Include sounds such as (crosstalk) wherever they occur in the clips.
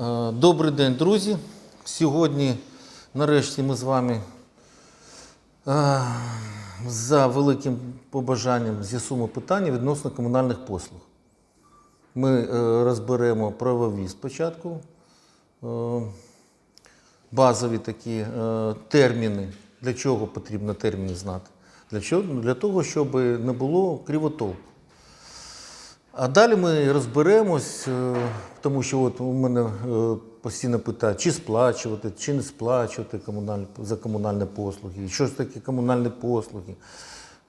Е, Добрий день, друзі. Сьогодні, нарешті, ми з вами е, за великим побажанням з'ясуємо питання відносно комунальних послуг. Ми е, розберемо правові спочатку, базові такі терміни. Для чого потрібно терміни знати? Для, чого? Для того, щоб не було кривотолку. А далі ми розберемось, е, тому що от у мене е, постійно питають, чи сплачувати, чи не сплачувати комунальні, за комунальні послуги, що ж таке комунальні послуги,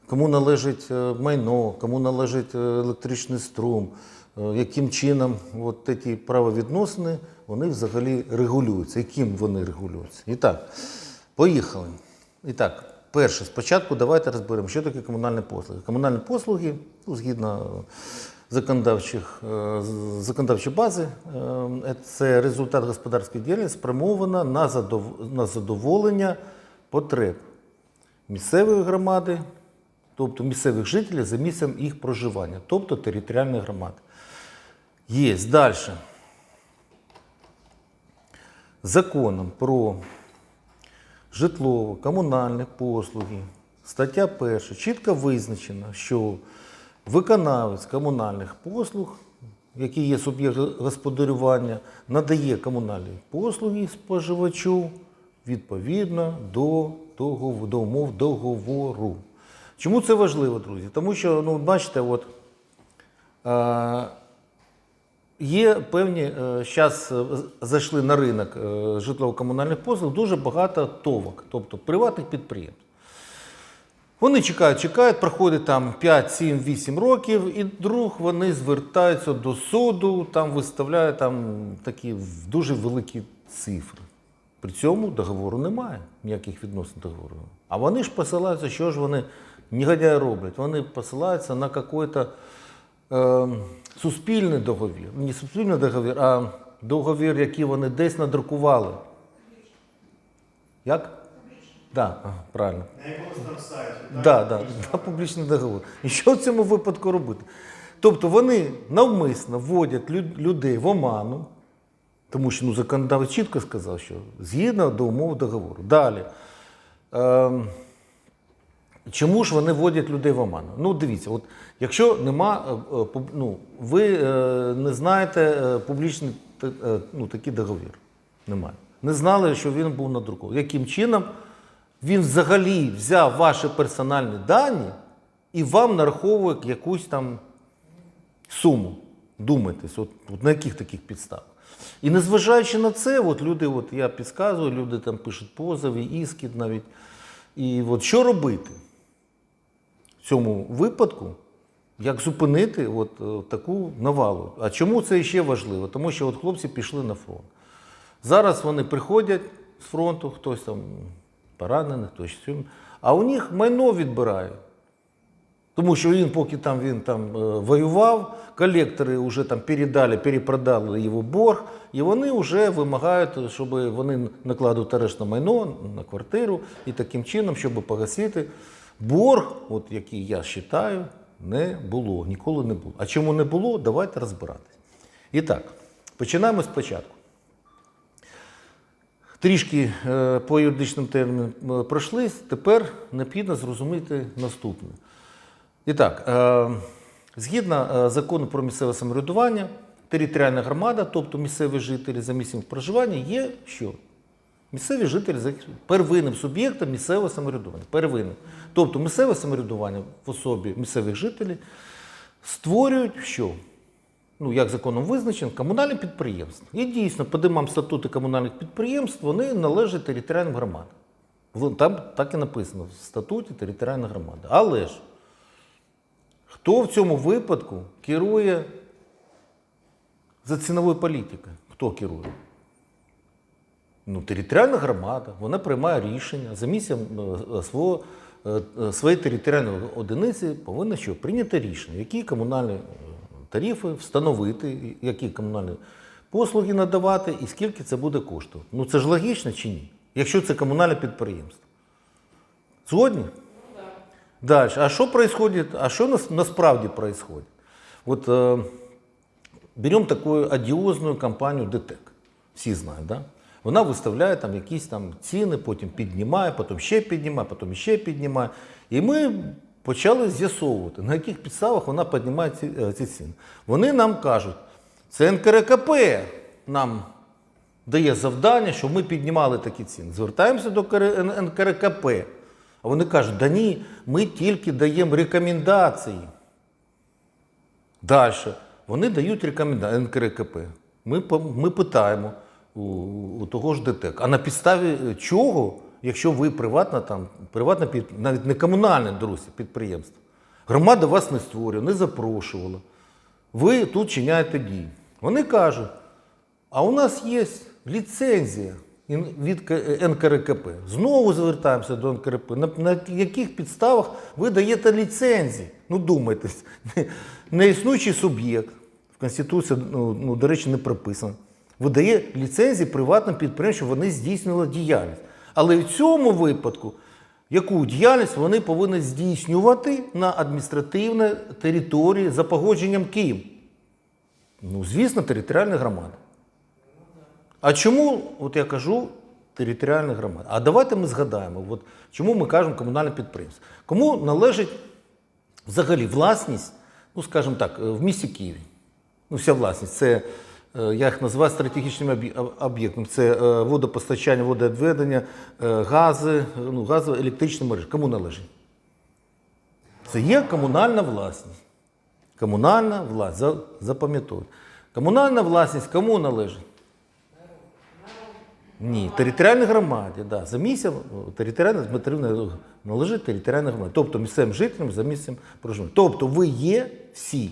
кому належить е, майно, кому належить електричний струм, яким чином от ці правовідносини вони взагалі регулюються, яким вони регулюються. І так, поїхали. І так, перше, спочатку давайте розберемо, що таке комунальні послуги. Комунальні послуги, ну, згідно законодавчих, е, законодавчої бази, е, це результат господарської діяльності, спрямована на задоволення потреб місцевої громади, тобто місцевих жителів за місцем їх проживання, тобто територіальної громади. Є далі. Законом про житлово-комунальні послуги, стаття 1 чітко визначено, що виконавець комунальних послуг, який є суб'єкт господарювання, надає комунальні послуги споживачу відповідно до, догову- до умов договору. Чому це важливо, друзі? Тому що, ну, бачите, от, е, Є певні, зараз зайшли на ринок е, житлово-комунальних послуг дуже багато товок, тобто приватних підприємств. Вони чекають, чекають, проходить там 5, 7, 8 років, і вдруг вони звертаються до суду, там виставляють там такі дуже великі цифри. При цьому договору немає, ніяких відносин договору. А вони ж посилаються, що ж вони негодяї роблять? Вони посилаються на якийсь е, суспільний договір. Не суспільний договір, а договір, який вони десь надрукували. Як? Да, ага, правильно. На якомусь там сайті. так? Да, да, да, публічний договор. І що в цьому випадку робити? Тобто вони навмисно вводять лю- людей в оману, тому що ну, законодавець чітко сказав, що згідно до умов договору. Далі. Ем, чому ж вони вводять людей в оману? Ну, дивіться, от якщо нема, е, е, ну, ви е, не знаєте публічний ну, такий договір. Немає. Не знали, що він був надрукований. Яким чином він взагалі взяв ваші персональні дані і вам нараховує якусь там суму. Думайтесь, от, от на яких таких підставах. І незважаючи на це, от люди, от я підказую, люди там пишуть позови, іски навіть. І от що робити в цьому випадку? Як зупинити от, е, таку навалу? А чому це ще важливо? Тому що от хлопці пішли на фронт. Зараз вони приходять з фронту, хтось там поранений, хтось цим, а у них майно відбирають. Тому що він, поки там він там е, воював, колектори вже там передали, перепродали його борг, і вони вже вимагають, щоб вони накладуть арешт на майно, на квартиру, і таким чином, щоб погасити борг, от який я вважаю, не було, ніколи не було. А чому не було, давайте розбиратись. І так, починаємо спочатку. Трішки е, по юридичним термінам е, пройшлись, тепер необхідно зрозуміти наступне. І так, е, згідно закону про місцеве самоврядування, територіальна громада, тобто місцеві жителі за місцем проживання, є що? Місцеві жителі за первинним суб'єктом місцевого самоврядування. Первинним. Тобто місцеве самоврядування в особі місцевих жителів створюють що? Ну, як законом визначено, комунальні підприємства. І дійсно, по статути комунальних підприємств вони належать територіальним громадам. Там так і написано в статуті територіальна громада. Але ж хто в цьому випадку керує за ціновою політикою? Хто керує? Ну, територіальна громада, вона приймає рішення за місцем е, свого, е, е, своєї територіальної одиниці повинна що? Прийняти рішення, які комунальні е, тарифи встановити, які комунальні послуги надавати і скільки це буде коштувати. Ну це ж логічно чи ні? Якщо це комунальне підприємство. Згодні? Далі. А що происходит? А що нас, насправді происходит? Вот э, берем такую одиозную компанию ДТЕК. всі знають, да? вона виставляє там якісь там ціни, потім піднімає, потім ще піднімає, потім ще піднімає. І ми почали з'ясовувати, на яких підставах вона піднімає ці, е, ці ціни. Вони нам кажуть, це НКРКП нам дає завдання, щоб ми піднімали такі ціни. Звертаємося до НКРКП. А вони кажуть, да ні, ми тільки даємо рекомендації. Далі. Вони дають рекомендації НКРКП. Ми, ми питаємо у, у того ж ДТЕК, а на підставі чого, якщо ви приватна, там, приватне під, навіть не комунальне друзі, підприємство, громада вас не створює, не запрошувала. Ви тут чиняєте дії. Вони кажуть, а у нас є ліцензія від НКРКП. Знову звертаємося до НКРКП. На, на яких підставах ви даєте ліцензії? Ну, думайтесь, (laughs) неіснуючий суб'єкт в Конституції, ну, ну, до речі, не прописано. Видає ліцензії приватним підприємствам, щоб вони здійснювали діяльність. Але в цьому випадку яку діяльність вони повинні здійснювати на адміністративній території за погодженням Київ? Ну, звісно, територіальна громада. А чому, от я кажу, територіальна громада? А давайте ми згадаємо, от чому ми кажемо комунальне підприємство. Кому належить взагалі власність, ну скажімо так, е, в місті Києві? Ну, вся власність. Це, я їх називаю стратегічним об'є- об- об'єктом. Це е, водопостачання, водовідведення, е, гази, е, ну, газові, електричні мережі. Кому належить? Це є комунальна власність. Комунальна власність, за- запам'ятовуйте. Комунальна власність кому належить? Ні, територіальній громаді, да. за місцем територіальна належить територіальна громада. Тобто місцевим жителям за місцем проживання. Тобто ви є всі,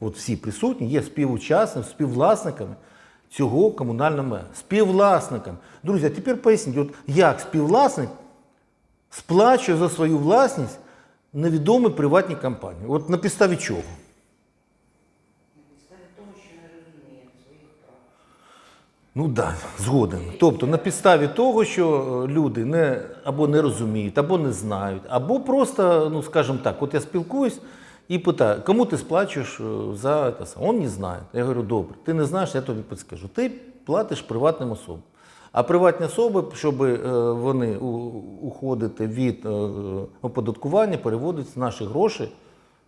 от всі присутні, є співучасниками, співвласниками цього комунального мера. Співвласниками. Друзі, а тепер поясніть, от як співвласник сплачує за свою власність невідомі приватні компанії. От на підставі чого? Ну так, да, згоден. Тобто на підставі того, що е, люди не, або не розуміють, або не знають, або просто, ну скажімо так, от я спілкуюсь і питаю, кому ти сплачуєш е, за саме? Он не знає. Я говорю, добре, ти не знаєш, я тобі підскажу. Ти платиш приватним особам. А приватні особи, щоб е, вони уходити від е, оподаткування, переводять наші гроші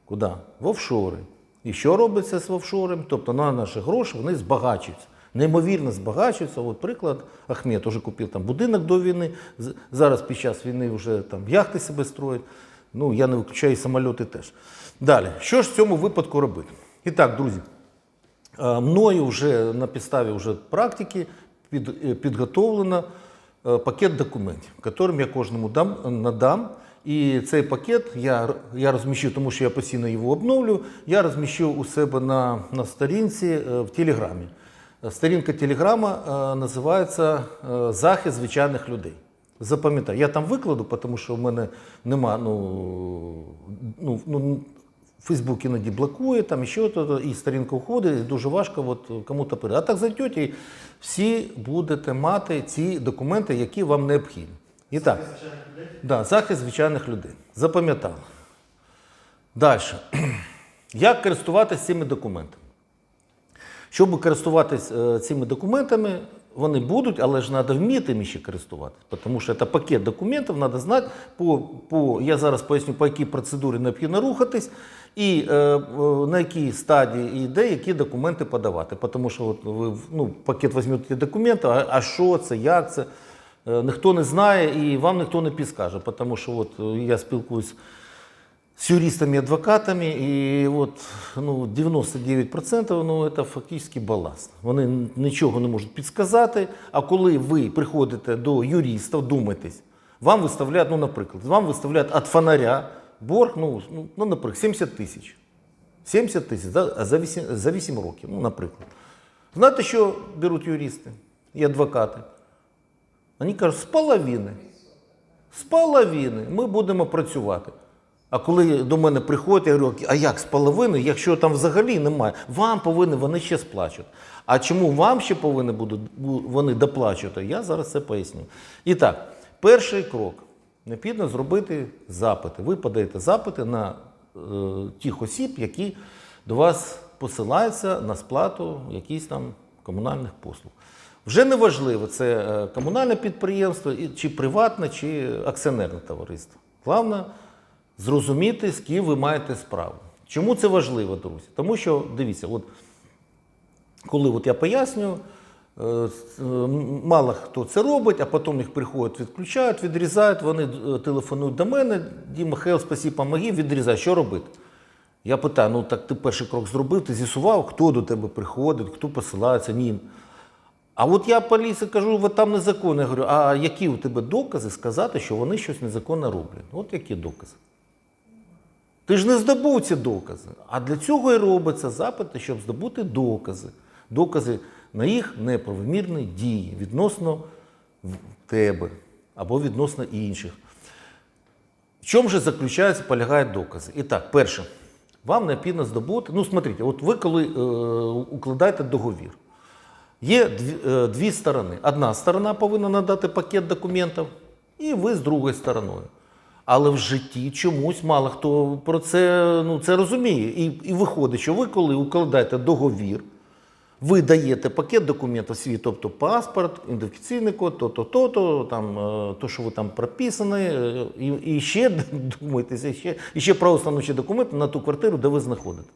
куди? В офшори. І що робиться з офшорами? Тобто на наші гроші вони збагачуються. Неймовірно збагачуються. От приклад, Ахмед вже купив там будинок до війни. Зараз під час війни вже там яхти себе строять. Ну, я не виключаю і самольоти теж. Далі, що ж в цьому випадку робити? І так, друзі, Е, Мною вже на підставі вже практики під, е, підготовлено е, пакет документів, яким я кожному дам, надам. І цей пакет я, я розміщу, тому що я постійно його обновлю. Я розміщу у себе на, на сторінці в Телеграмі. Сторінка Телеграма називається Захист звичайних людей. Запам'ятай, я там викладу, тому що в мене нема, ну, ну, ну Фейсбук іноді блокує, там ще то, і сторінка уходить, і дуже важко от, кому-то передати. А так зайдете, і всі будете мати ці документи, які вам необхідні. І так, да, захист звичайних людей. Запам'ятали. Далі. (clears throat) Як користуватися цими документами? Щоб користуватися цими документами, вони будуть, але ж треба вміти їм ще користуватися. Тому що це пакет документів, треба знати, по, по, я зараз поясню, по якій процедурі необхідно рухатись і е, е, на якій стадії йде, які документи подавати. Тому що от ви ну, пакет візьмете документи, а, а що це, як це, е, ніхто не знає і вам ніхто не підскаже. Тому що от, е, я спілкуюсь с юристами и адвокатами, і от, ну, 99% ну, це фактично баласт. Вони нічого не можуть підсказати, а коли ви приходите до юриста, вдумайтесь, вам виставляють, ну, наприклад, вам виставляють від фонаря борг, ну, ну, ну наприклад, 70 тисяч. 70 тисяч за, за, 8, за 8 років, ну, наприклад. Знаєте, що беруть юристи і адвокати? Вони кажуть, з половини. З половини ми будемо працювати. А коли до мене приходять, я говорю, а як з половини, якщо там взагалі немає, вам повинні вони ще сплачувати. А чому вам ще повинні будуть вони доплачувати, я зараз це поясню. І так, перший крок. Необхідно зробити запити. Ви подаєте запити на е, тих осіб, які до вас посилаються на сплату якісь там комунальних послуг. Вже не важливо, це е, комунальне підприємство, чи приватне, чи акціонерне товариство. Головне зрозуміти, з ким ви маєте справу. Чому це важливо, друзі? Тому що, дивіться, от коли от я пояснюю, е, е, мало хто це робить, а потім їх приходять, відключають, відрізають, вони е, телефонують до мене, Діма, Хел, спасі, помоги, відрізай, що робити? Я питаю, ну так ти перший крок зробив, ти з'ясував, хто до тебе приходить, хто посилається, ні. А от я поліції кажу, ви там незаконно. Я говорю, а які у тебе докази сказати, що вони щось незаконно роблять? От які докази? Ти ж не здобув ці докази. А для цього і робиться запити, щоб здобути докази. Докази на їх неправомірні дії відносно тебе або відносно інших. В чому же заключаються, полягають докази? І так, перше, вам необхідно здобути. Ну, смотрите, от ви коли е, укладаєте договір, є дві, е, дві сторони. Одна сторона повинна надати пакет документів, і ви з другою стороною. Але в житті чомусь мало хто про це, ну, це розуміє. І, і виходить, що ви, коли укладаєте договір, ви даєте пакет документів свій, тобто паспорт, ідентифікаційний код, то-то, то-то, там, е, то, що ви там прописані, е, і, і ще (laughs) думаєте, і ще, і ще правоустановчі документи на ту квартиру, де ви знаходите.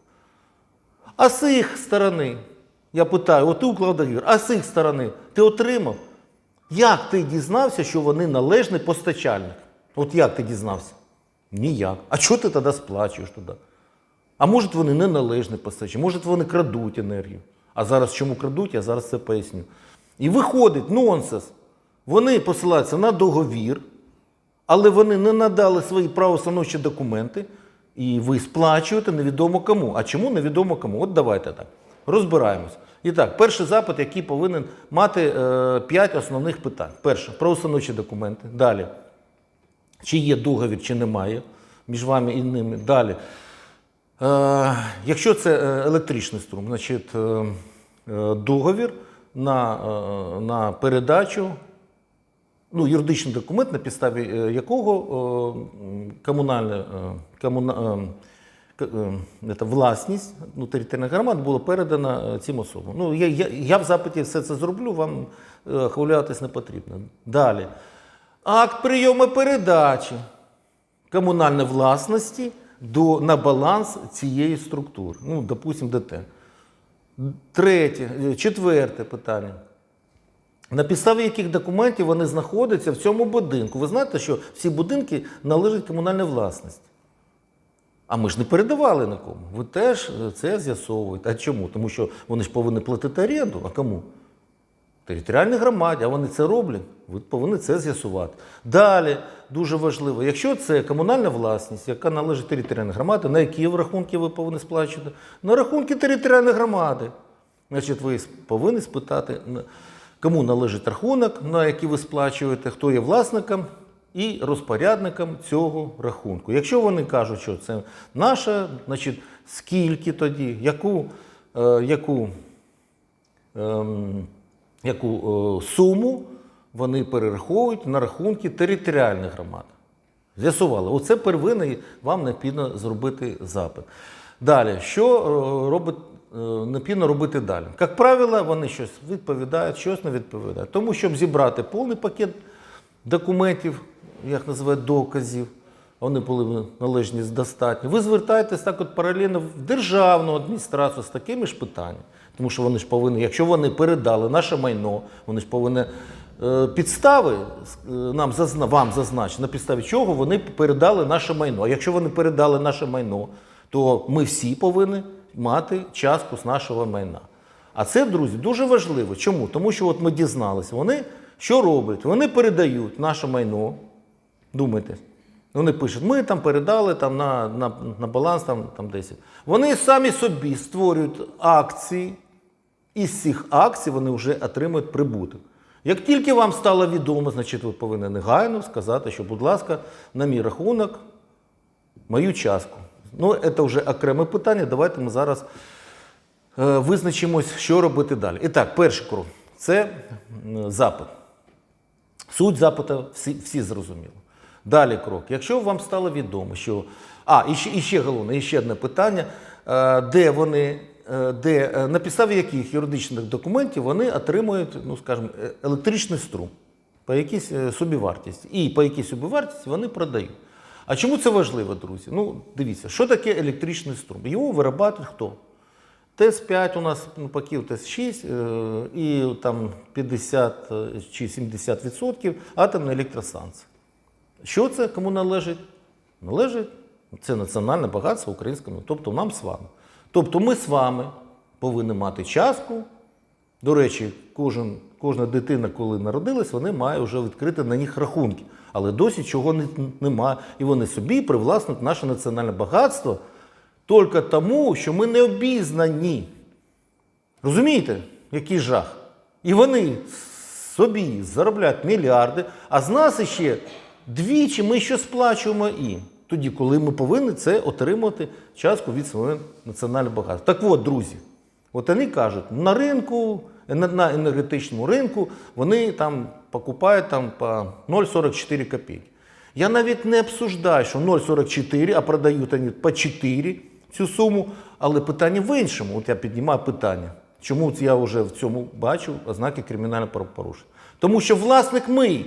А з їх сторони, я питаю, от ти уклав договір, а з їх сторони ти отримав? Як ти дізнався, що вони належний постачальник? От як ти дізнався? Ніяк. А чого ти тоді сплачуєш туди? А може вони не належні постачальник, може вони крадуть енергію. А зараз чому крадуть, я зараз це поясню. І виходить нонсенс. Вони посилаються на договір, але вони не надали свої правоустановчі документи, і ви сплачуєте невідомо кому. А чому невідомо кому? От давайте так. Розбираємось. І так, перший запит, який повинен мати е, 5 основних питань. Перше, правоустановчі документи. Далі, чи є договір, чи немає між вами і ними. Далі. Е, якщо це е, електричний струм, значить е, е, договір на, на передачу ну, юридичний документ, на підставі якого комунальна, комуна, власність ну, територіальних громад була передана цим особам. Ну, я, я, я в запиті все це зроблю, вам хвилюватись не потрібно. Далі. Акт прийому передачі комунальної власності до, на баланс цієї структури. Ну, допустимо, ДТ. Третє, четверте питання. На підставі яких документів вони знаходяться в цьому будинку? Ви знаєте, що всі будинки належать комунальній власності. А ми ж не передавали нікому. Ви теж е, це з'ясовуєте. А чому? Тому що вони ж повинні платити оренду. А кому? Територіальній громаді, а вони це роблять, ви повинні це з'ясувати. Далі дуже важливо, якщо це комунальна власність, яка належить територіальній громаді, на які рахунки ви повинні сплачувати? На рахунки територіальної громади. Значить, ви повинні спитати, кому належить рахунок, на який ви сплачуєте, хто є власником і розпорядником цього рахунку. Якщо вони кажуть, що це наша, значить скільки тоді, яку, е, яку ем, яку е, суму вони перераховують на рахунки територіальних громад. З'ясували, оце первинний, вам необхідно зробити запит. Далі, що е, робить, е, необхідно робити далі? Як правило, вони щось відповідають, щось не відповідають. Тому, щоб зібрати повний пакет документів, як називають доказів, вони були належні достатньо. Ви звертаєтесь так от паралельно в державну адміністрацію з такими ж питаннями. Тому що вони ж повинні, якщо вони передали наше майно, вони ж повинні е, підстави е, нам зазна, вам зазначити, на підставі чого вони передали наше майно. А якщо вони передали наше майно, то ми всі повинні мати частку з нашого майна. А це, друзі, дуже важливо. Чому? Тому що от ми дізналися, вони що роблять? Вони передають наше майно. Думайте. Вони пишуть, ми там передали там, на, на, на баланс там, там 10. Вони самі собі створюють акції, і з цих акцій вони вже отримують прибуток. Як тільки вам стало відомо, значить ви повинні негайно сказати, що, будь ласка, на мій рахунок мою частку. Ну, це вже окреме питання. Давайте ми зараз е, визначимось, що робити далі. І так, перший крок це запит. Суть запиту всі, всі зрозуміли. Далі крок. Якщо вам стало відомо, що. А, і і ще головне, і ще одне питання, е, де вони де, е, на підставі яких юридичних документів вони отримують, ну скажімо, е, електричний струм по якійсь е, собівартості. І по якійсь собівартості вони продають. А чому це важливо, друзі? Ну, дивіться, що таке електричний струм? Його виробляє хто? ТЕС-5 у нас ну, паків ТЕС-6 е, і там 50 чи 70% атомна електростанція. Що це кому належить? Належить це національне багатство українському, тобто нам з вами. Тобто ми з вами повинні мати частку. До речі, кожен, кожна дитина, коли народилась, вони мають вже відкрити на них рахунки. Але досі чого не- немає. І вони собі привласнюють наше національне багатство тільки тому, що ми не обізнані. Розумієте, який жах? І вони собі заробляють мільярди, а з нас іще двічі ми ще сплачуємо їм. Тоді, коли ми повинні це отримати частку від свого національного багатства. Так от, друзі, от вони кажуть, на ринку, на- енергетичному ринку вони там покупають там, по 0,44 копійки. Я навіть не обсуждаю, що 0,44, а продають вони по 4 цю суму. Але питання в іншому. От я піднімаю питання. Чому я вже в цьому бачу ознаки кримінального правопорушення? Тому що власник ми.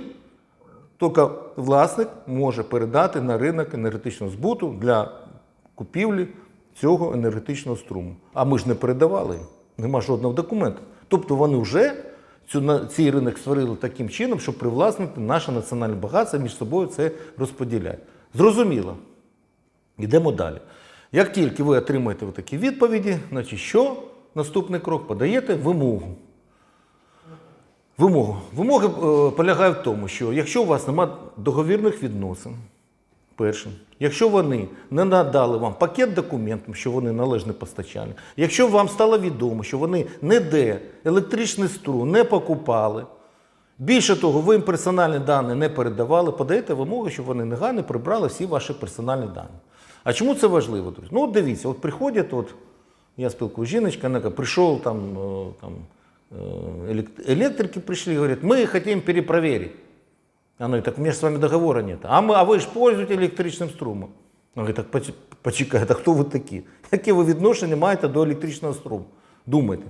Тільки власник може передати на ринок енергетичного збуту для купівлі цього енергетичного струму. А ми ж не передавали. Нема жодного документу. Тобто вони вже цю, цей ринок створили таким чином, щоб привласнити наше національне багатство між собою це розподіляють. Зрозуміло. Йдемо далі. Як тільки ви отримаєте такі відповіді, значить що? Наступний крок подаєте вимогу. Вимогу. Вимоги е, полягає в тому, що якщо у вас немає договірних відносин, перше, якщо вони не надали вам пакет документів, що вони належні постачальник, якщо вам стало відомо, що вони ніде електричний струм не покупали, більше того, ви їм персональні дані не передавали, подаєте вимоги, щоб вони негайно прибрали всі ваші персональні дані. А чому це важливо, друзі? Ну, от дивіться, от приходять, от, я спілкуюсь, жіночка, прийшов там, е, там электрики пришли, говорят, мы хотим перепроверить. Она говорит, так у меня же с вами договора нет. А, мы, а вы же пользуєте електричним струмом. Вона говорить, так поч- почекайте, а хто ви такі? Яке ви відношення маєте до електричного струму? Думайте.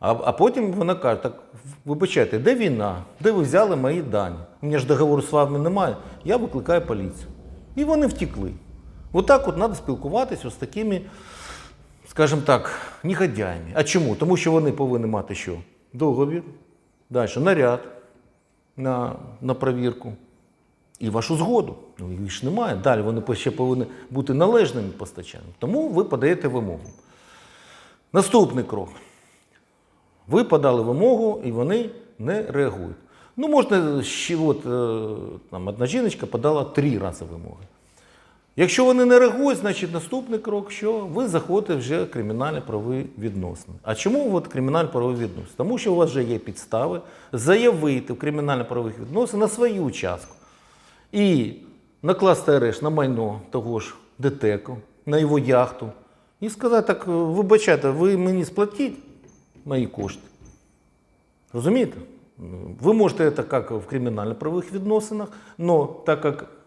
А, а потім вона каже, так вибачайте, де війна? Де ви взяли мої дані? У мене ж договору з вами немає. Я викликаю поліцію. І вони втекли. Отак от треба спілкуватися з такими скажімо так, негодяями. А чому? Тому що вони повинні мати що? Договір, далі наряд на, на провірку і вашу згоду. Ну, її ж немає. Далі вони ще повинні бути належними постачальниками. Тому ви подаєте вимогу. Наступний крок. Ви подали вимогу, і вони не реагують. Ну, можна ще от, е, там, одна жіночка подала три рази вимоги. Якщо вони не реагують, значить наступний крок, що ви заходите вже кримінальні правові відносини. А чому от кримінальні правові відносини? Тому що у вас вже є підстави заявити в кримінально правових відносинах на свою участку і накласти арешт на майно того ж ДТЕКу, на його яхту, і сказати, так, е, вибачайте, ви мені сплатіть мої кошти. Розумієте? Ви можете це як в кримінально-правових відносинах, але так як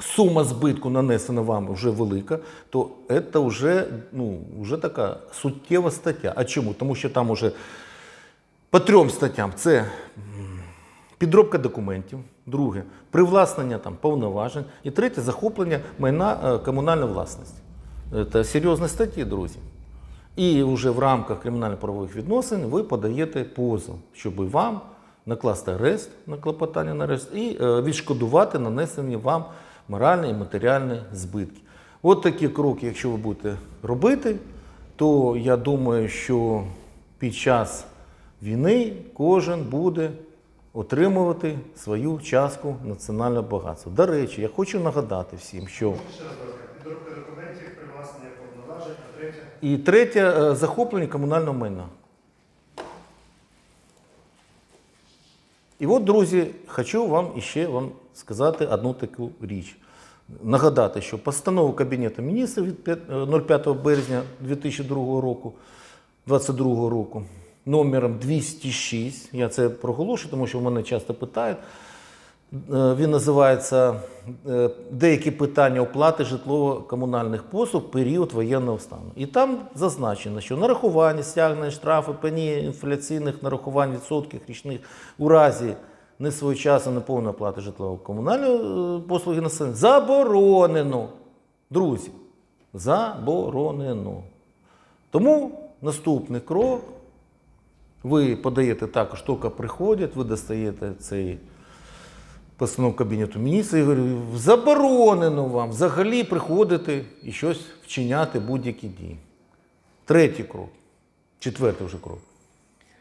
сума збитку нанесена вам вже велика, то це вже, ну, вже така суттєва стаття. А чому? Тому що там уже по трьом статтям це підробка документів, друге привласнення там, повноважень, і третє захоплення майна е, комунальної власності. Це серйозні статті, друзі. І вже в рамках кримінально-правових відносин ви подаєте позов, щоб вам накласти арест на клопотання на арест і е, відшкодувати нанесені вам моральні і матеріальні збитки. От такі кроки, якщо ви будете робити, то я думаю, що під час війни кожен буде отримувати свою частку національного багатства. До речі, я хочу нагадати всім, що. І третє е, захоплення комунального майна. І от, друзі, хочу вам іще вам сказати одну таку річ. Нагадати, що постанова Кабінету міністрів від п'ят- е, 05 березня 2002 року, 22 року, номером 206, я це проголошую, тому що мене часто питають, Він називається е, Деякі питання оплати житлово-комунальних послуг в період воєнного стану. І там зазначено, що нарахування, стягнення штрафи, пені інфляційних нарахувань відсотків річних у разі несвоєчасної неповної оплати житлово-комунальної е, послуги населення заборонено. Друзі, заборонено. Тому наступний крок. Ви подаєте також, тільки приходять, ви достаєте цей постанову Кабінету міністрів. Я говорю, заборонено вам взагалі приходити і щось вчиняти будь-які дії. Третій крок, четвертий вже крок.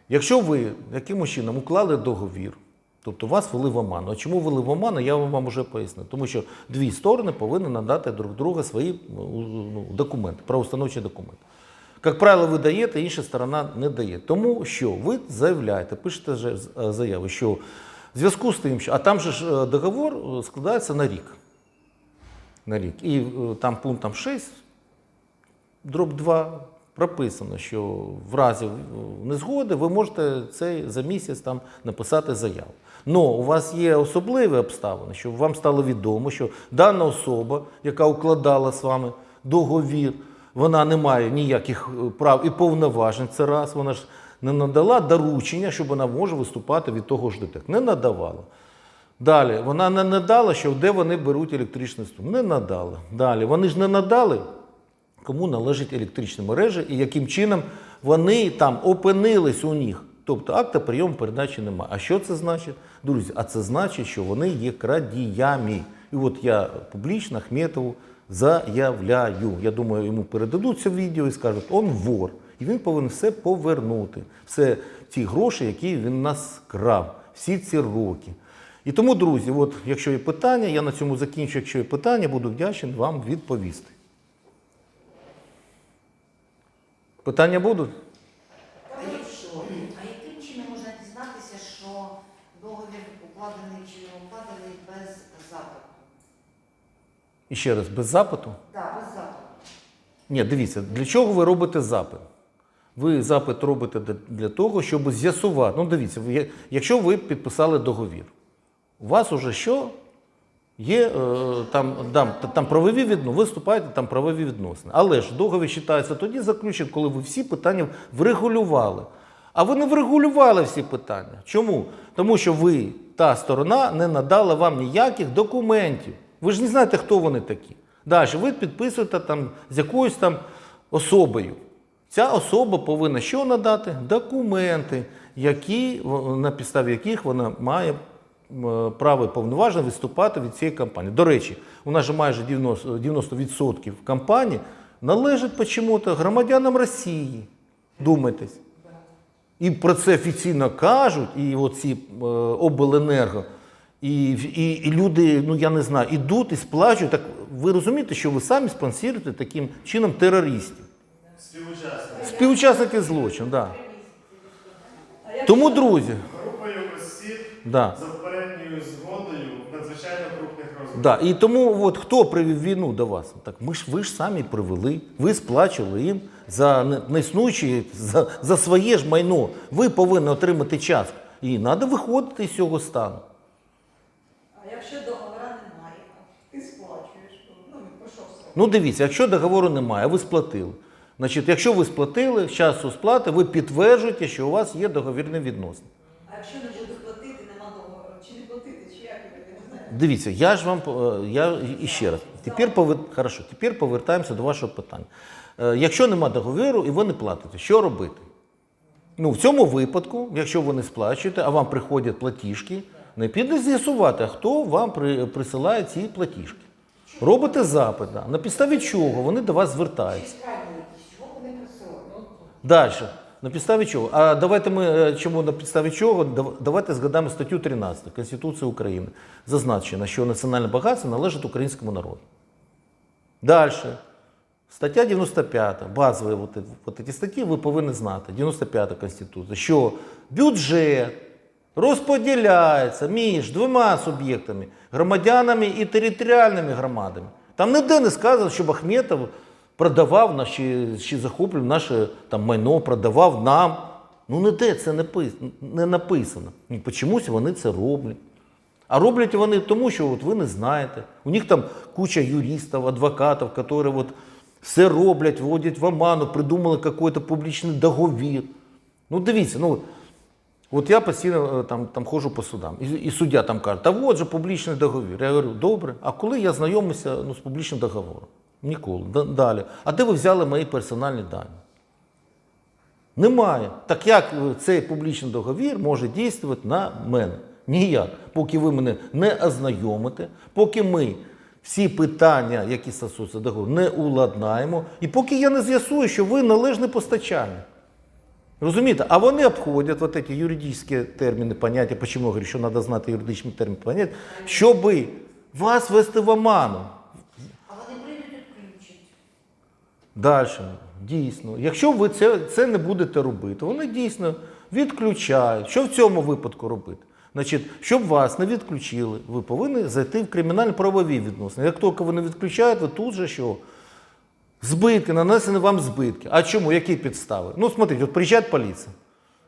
Якщо ви якимось чином уклали договір, тобто вас вели в оману. А чому вели в оману, я вам вже поясню. Тому що дві сторони повинні надати друг другу свої ну, документи, правоустановчі документи. Як правило, ви даєте, інша сторона не дає. Тому що ви заявляєте, пишете же з- заяви, що зв'язку з тим, що а там же ж е, договор е, складається на рік. На рік. І е, там пунктом 6 дроб 2 прописано, що в разі незгоди ви можете цей за місяць там написати заяву. Но у вас є особливі обставини, що вам стало відомо, що дана особа, яка укладала з вами договір, вона не має ніяких прав і повноважень. Це раз, вона ж не надала доручення, що вона може виступати від того ж ДТЕК. Не надавала. Далі, вона не надала, що де вони беруть електричний струм. Не надала. Далі, вони ж не надали, кому належать електричні мережі і яким чином вони там опинились у них. Тобто акта прийому передачі немає. А що це значить? Друзі, а це значить, що вони є крадіями. І от я публічно Ахметову заявляю. Я думаю, йому передадуть це відео і скажуть, он вор. І він повинен все повернути. Все ті гроші, які він нас крав, всі ці роки. І тому, друзі, от, якщо є питання, я на цьому закінчу. Якщо є питання, буду вдячний вам відповісти. Питання будуть? А яким чином можна дізнатися, що договір укладений чи не укладений без запиту? І ще раз, без запиту? Так, без запиту. Ні, дивіться, для чого ви робите запит? Ви запит робите для- того, щоб з'ясувати. Ну, дивіться, якщо ви підписали договір, у вас уже що? Є е, там, там, там правові відносини, ви вступаєте там правові відносини. Але ж договір вважається тоді заключений, коли ви всі питання врегулювали. А ви не врегулювали всі питання. Чому? Тому що ви, та сторона, не надала вам ніяких документів. Ви ж не знаєте, хто вони такі. Далі ви підписуєте там з якоюсь там особою. Ця особа повинна що надати? Документи, які, на підставі яких вона має право і повноваження виступати від цієї компанії. До речі, у нас же майже 90%, 90% компаній належить почему-то громадянам Росії. Думайтесь. І про це офіційно кажуть, і оці е, обленерго, і, і, і люди, ну я не знаю, ідуть і сплачують. Так ви розумієте, що ви самі спонсоруєте таким чином терористів. Співучасники. Співучасники злочину, так. Да. Тому, друзі, Групою осіб да, за попередньою згодою надзвичайно крупних розмірах. да. і тому от, хто привів війну до вас? Так ми ж ви ж самі привели, ви сплачували їм за не- за, за своє ж майно. Ви повинні отримати час. І треба виходити з цього стану. А якщо договора немає, ти сплачуєш, ну срок. Ну дивіться, якщо договору немає, ви сплатили. Значить, якщо ви сплатили, з часу сплати, ви підтверджуєте, що у вас є договірні відносини. А якщо не буду платити, нема договору, чи не платити, чи як не знаю. Дивіться, я ж вам е, я і ще раз. Тепер повер... Хорошо, тепер повертаємося до вашого питання. Е, Якщо нема договіру і ви не платите, що робити? Ну, в цьому випадку, якщо ви не сплачуєте, а вам приходять платіжки, необхідно з'ясувати, хто вам при... присилає ці платіжки. Робите запит, да. на підставі чого вони до вас звертаються. Крайні якісь, чого вони просили? Далі. На підставі чого? А давайте ми е, чому на підставі чого? Давайте згадаємо статтю 13 Конституції України. Зазначено, що національне багатство належить українському народу. Далі. Стаття 95, базові от, от ці статті ви повинні знати. 95 Конституція, що бюджет розподіляється між двома суб'єктами громадянами і територіальними громадами. Там ніде не сказано, щоб Ахметов продавав наші, чи захоплював наше там, майно, продавав нам. Ну ніде це не, пис- не написано. І чомусь вони це роблять. А роблять вони тому, що от ви не знаєте. У них там куча юристів, адвокатів, які от все роблять, вводять в оману, придумали якийсь публічний договір. Ну дивіться, ну от я постійно е, там, там ходжу по судам, і, і суддя там каже, та от же публічний договір. Я говорю, добре, а коли я знайомився ну, з публічним договором? Ніколи. Далі. А де ви взяли мої персональні дані? Немає. Так як е, цей публічний договір може діяти на мене? Ніяк. Поки ви мене не ознайомите, поки ми всі питання, які стосуються договору, не уладнаємо, і поки я не з'ясую, що ви належний постачальник. Розумієте? А вони обходять вот эти юридичні терміни, поняття, почему я говорю, що треба знати юридичні терміни, поняття, щоб вас вести в оману. А вони прийдуть відключать. Далі, дійсно, якщо ви це, це не будете робити, вони дійсно відключають. Що в цьому випадку робити? Значить, щоб вас не відключили, ви повинні зайти в кримінально-правові відносини. Як тільки вони відключають, ви тут же що? Збитки, нанесені вам збитки. А чому? Які підстави? Ну, смотрите, от приїжджає поліція.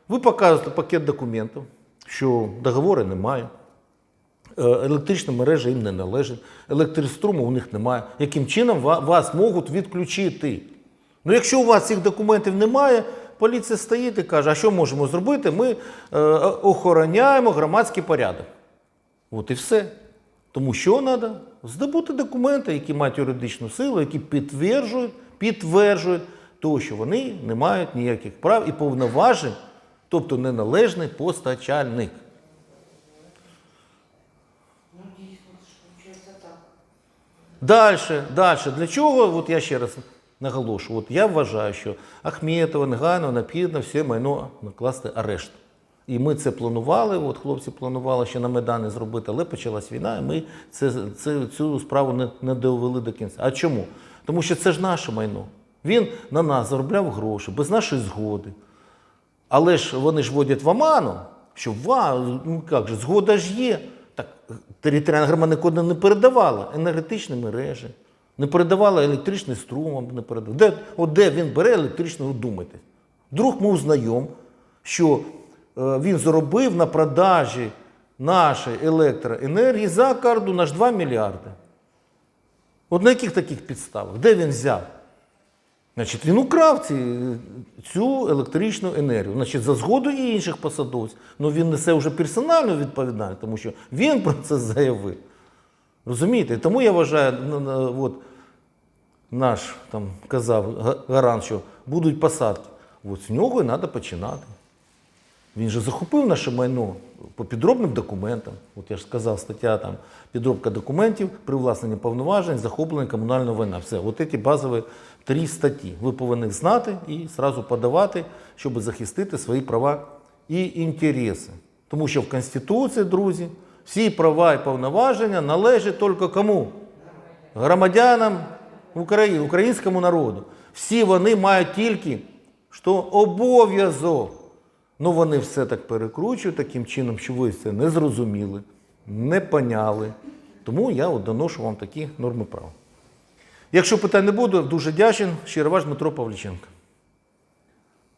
Ви показуєте пакет документів, що договору немає. Е, Електрична мережа їм не належить, електроструму у них немає. Яким чином вас можуть відключити? Ну, якщо у вас цих документів немає, поліція стоїть і каже, а що можемо зробити? Ми е, охороняємо громадський порядок. От і все. Тому що треба? Здобути документи, які мають юридичну силу, які підтверджують, підтверджують то, що вони не мають ніяких прав і повноважень, тобто неналежний постачальник. Ну дійсно, це ж виходить так. Далі, далі. Для чого? От я ще раз наголошую. От я вважаю, що Ахметова, негайно необхідно все майно накласти арешт. І ми це планували, от хлопці планували ще на Майдані зробити, але почалась війна, і ми це, це, цю справу не, не довели до кінця. А чому? Тому що це ж наше майно. Він на нас заробляв гроші без нашої згоди. Але ж вони ж вводять в оману, що ва, ну як же, згода ж є. Так територіальна громада нікуди не передавала енергетичні мережі, не передавала електричний струм, не передавала. Де, от де він бере електричну, думайте. Вдруг ми узнаємо, що е, він заробив на продажі нашої електроенергії за кордон аж 2 мільярди. От на яких таких підставах? Де він взяв? Значить, він украв ці, цю електричну енергію. Значить, за згодою інших посадовців. Ну він несе вже персональну відповідальність, тому що він про це заявив. Розумієте? Тому я вважаю, ну, ну, от, наш там казав Гарант, що будуть посадки. От з нього і треба починати. Він же захопив наше майно по підробним документам. От я ж сказав, стаття там підробка документів, привласнення повноважень, захоплення комунального майна. Все, от ці базові три статті. Ви повинні знати і одразу подавати, щоб захистити свої права і інтереси. Тому що в Конституції, друзі, всі права і повноваження належать тільки кому? Громадянам України, українському народу. Всі вони мають тільки що обов'язок. Ну вони все так перекручують таким чином, що ви це не зрозуміли, не поняли. Тому я доношу вам такі норми права. Якщо питань не буде, дуже дячен. Щиро ваш Дмитро Павліченко.